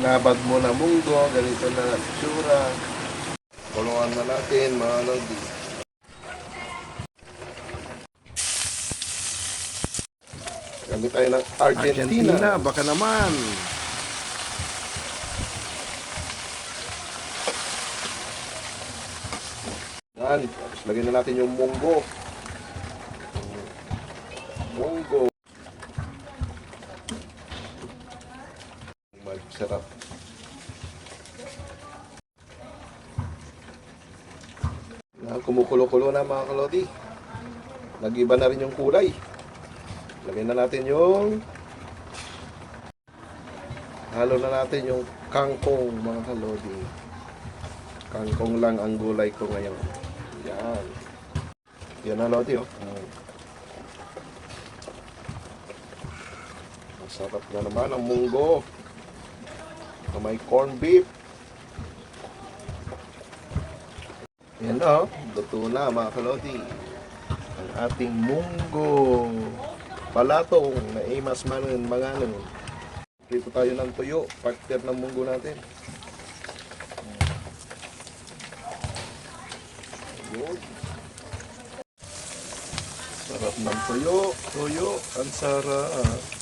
Binabad mo na munggo, ganito na tsura. Kulungan na natin mga lodi. Gamit tayo ng Argentina. baka naman. Yan, tapos lagyan na natin yung munggo. Munggo. Magsarap. Na kumukulo-kulo na mga kalodi. Nag-iba na rin yung kulay. Lagyan na natin yung halo na natin yung kangkong mga kalodi. Kangkong lang ang gulay ko ngayon. Yan. Yan na lodi oh. Masarap na naman ang munggo. Na may corn beef. Yan na, oh. luto na mga kalodi. Ang ating munggo. Palatong na imas manon manganon. Prito tayo ng tuyo, partner ng munggo natin. Yun. Sarap ng tuyo. Tuyo, ang sarap.